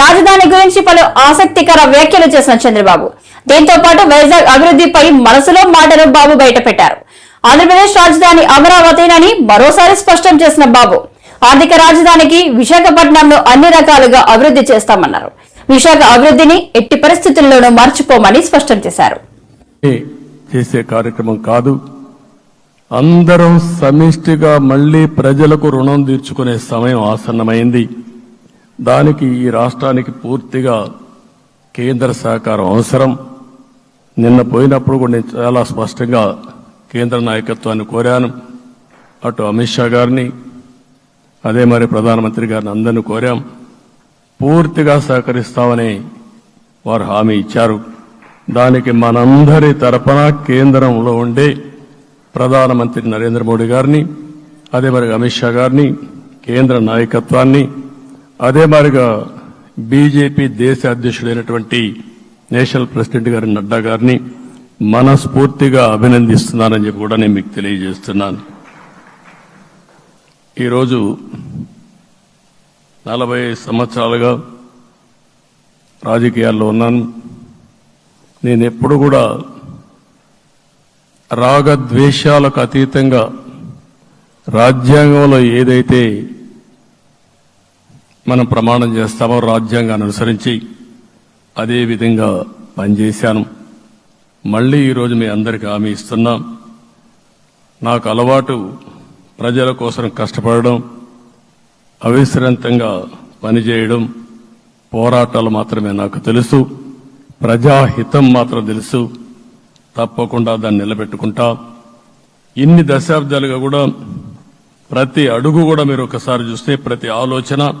రాజధాని గురించి పలు ఆసక్తికర వ్యాఖ్యలు చేసిన చంద్రబాబు. దీంతో పాటు వైజాగ్ అభివృద్ధిపై మనసులో మాటను బాబు బయటపెట్టారు. ఆంధ్రప్రదేశ్ రాజధాని అమరావతినని మరోసారి స్పష్టం చేసిన బాబు ఆర్థిక రాజధానికి విశాఖపట్నంలో అన్ని రకాలుగా అభివృద్ధి చేస్తామన్నారు. విశాఖ అభివృద్ధిని ఎట్టి పరిస్థితుల్లోనూ మర్చిపోమని స్పష్టం చేశారు. చేసే కార్యక్రమం కాదు. అందరం సమిష్టిగా మళ్ళీ ప్రజలకు రుణం తీర్చుకునే సమయం ఆసన్నమైంది. దానికి ఈ రాష్ట్రానికి పూర్తిగా కేంద్ర సహకారం అవసరం. నిన్న పోయినప్పుడు కూడా నేను చాలా స్పష్టంగా కేంద్ర నాయకత్వాన్ని కోరాను. అటు అమిత్ షా గారిని అదే మరి ప్రధానమంత్రి గారిని అందరినీ కోరాం. పూర్తిగా సహకరిస్తామని వారు హామీ ఇచ్చారు. దానికి మనందరి తరపున కేంద్రంలో ఉండే ప్రధానమంత్రి నరేంద్ర మోడీ గారిని అదే మరి అమిత్ షా గారిని కేంద్ర నాయకత్వాన్ని అదే మాదిరిగా బీజేపీ దేశ అధ్యక్షుడైనటువంటి నేషనల్ ప్రెసిడెంట్ గారి నడ్డా గారిని మనస్ఫూర్తిగా అభినందిస్తున్నానని చెప్పి కూడా నేను మీకు తెలియజేస్తున్నాను. ఈరోజు నలభై సంవత్సరాలుగా రాజకీయాల్లో ఉన్నాను. నేను ఎప్పుడు కూడా రాగద్వేషాలకు అతీతంగా రాజ్యాంగంలో ఏదైతే మనం ప్రమాణం చేస్తామో రాజ్యాంగాన్ని అనుసరించి అదే విధంగా పనిచేశాను. మళ్ళీ ఈరోజు మీ అందరికీ హామీ ఇస్తున్నాం. నాకు అలవాటు ప్రజల కోసం కష్టపడడం అవిశ్రాంతంగా పనిచేయడం పోరాటాలు మాత్రమే నాకు తెలుసు. ప్రజాహితం మాత్రం తెలుసు. తప్పకుండా దాన్ని నిలబెట్టుకుంటా. ఇన్ని దశాబ్దాలుగా కూడా ప్రతి అడుగు కూడా మీరు ఒకసారి చూస్తే ప్రతి ఆలోచన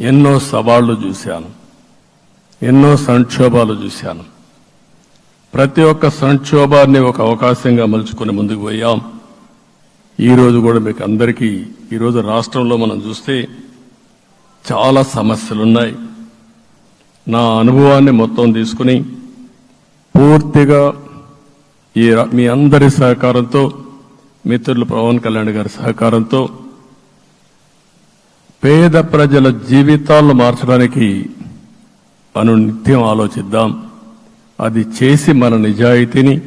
ఎన్నో సవాళ్ళు చూశాను. ఎన్నో సంక్షోభాలు చూశాను. ప్రతి ఒక్క సంక్షోభాన్ని ఒక అవకాశంగా మలుచుకుని ముందుకు పోయాం. ఈరోజు కూడా మీకు అందరికీ ఈరోజు రాష్ట్రంలో మనం చూస్తే చాలా సమస్యలున్నాయి. నా అనుభవాన్ని మొత్తం తీసుకుని పూర్తిగా ఈ మీ అందరి సహకారంతో మిత్రులు పవన్ కళ్యాణ్ గారి సహకారంతో పేద ప్రజల జీవితాలను మార్చడానికి అను నిత్యం ఆలోచిద్దాం. అది చేసి మన నిజాయితీని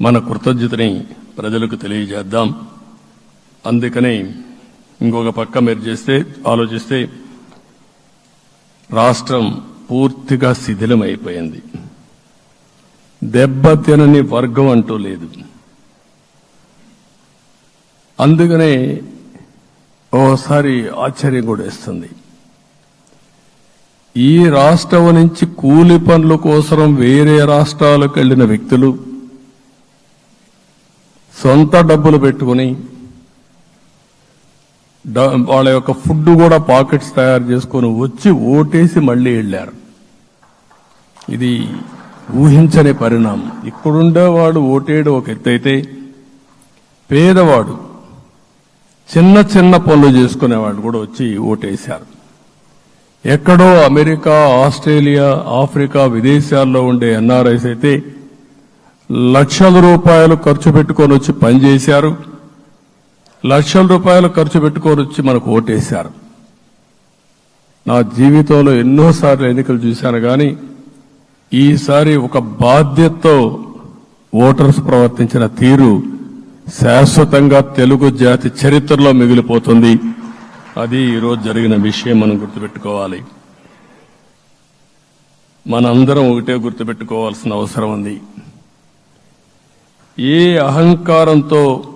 మన కృతజ్ఞతని ప్రజలకు తెలియజేద్దాం. అందుకని ఇంకొక పక్క మీరు చేస్తే ఆలోచిస్తే రాష్ట్రం పూర్తిగా శిథిలమైపోయింది. దెబ్బతినని వర్గం అంటూ లేదు. అందుకనే ఓసారి ఆశ్చర్యం కూడా ఇస్తుంది ఈ రాష్ట్రం నుంచి కూలి పనుల కోసం వేరే రాష్ట్రాలకు వెళ్ళిన వ్యక్తులు సొంత డబ్బులు పెట్టుకుని డ- వాళ్ళ యొక్క ఫుడ్ కూడా పాకెట్స్ తయారు చేసుకొని వచ్చి ఓటేసి మళ్ళీ వెళ్ళారు. ఇది ఊహించని పరిణామం. ఇక్కడుండేవాడు ఓటేడు ఒక ఎత్తైతే పేదవాడు చిన్న చిన్న పనులు చేసుకునేవాడు కూడా వచ్చి ఓటేశారు. ఎక్కడో అమెరికా ఆస్ట్రేలియా ఆఫ్రికా విదేశాల్లో ఉండే ఎన్ఆర్ఐస్ అయితే లక్షల రూపాయలు ఖర్చు పెట్టుకొని వచ్చి పనిచేశారు. లక్షల రూపాయలు ఖర్చు పెట్టుకొని వచ్చి మనకు ఓటేశారు. నా జీవితంలో ఎన్నోసార్లు ఎన్నికలు చూశాను కానీ ఈసారి ఒక బాధ్యతతో ఓటర్స్ ప్రవర్తించిన తీరు శాశ్వతంగా తెలుగు జాతి చరిత్రలో మిగిలిపోతుంది. అది ఈరోజు జరిగిన విషయం మనం గుర్తుపెట్టుకోవాలి. మనందరం ఒకటే గుర్తుపెట్టుకోవాల్సిన అవసరం ఉంది. ఏ అహంకారంతో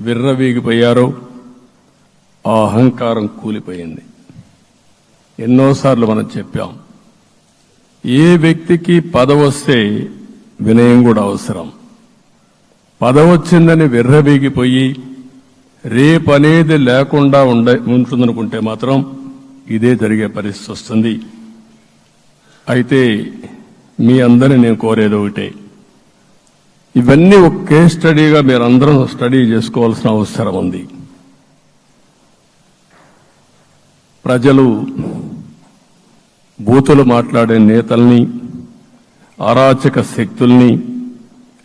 విర్రవీగిపోయారో ఆ అహంకారం కూలిపోయింది. ఎన్నోసార్లు మనం చెప్పాం. ఏ వ్యక్తికి పదవొస్తే వినయం కూడా అవసరం. పదవచ్చిందని విర్రవీగిపోయి రేపనేది లేకుండా ఉండ ఉంటుందనుకుంటే మాత్రం ఇదే జరిగే పరిస్థితి వస్తుంది అయితే మీ అందరిని నేను కోరేది ఒకటే. ఇవన్నీ ఒక కేస్ స్టడీగా మీరందరం స్టడీ చేసుకోవాల్సిన అవసరం ఉంది. ప్రజలు బూతులు మాట్లాడే నేతల్ని అరాచక శక్తుల్ని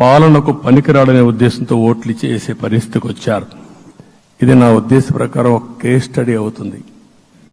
పాలనకు పనికిరాడనే ఉద్దేశంతో ఓట్లు చేసే పరిస్థితికి వచ్చారు. ఇది నా ఉద్దేశ ప్రకారం ఒక కేస్ స్టడీ అవుతుంది.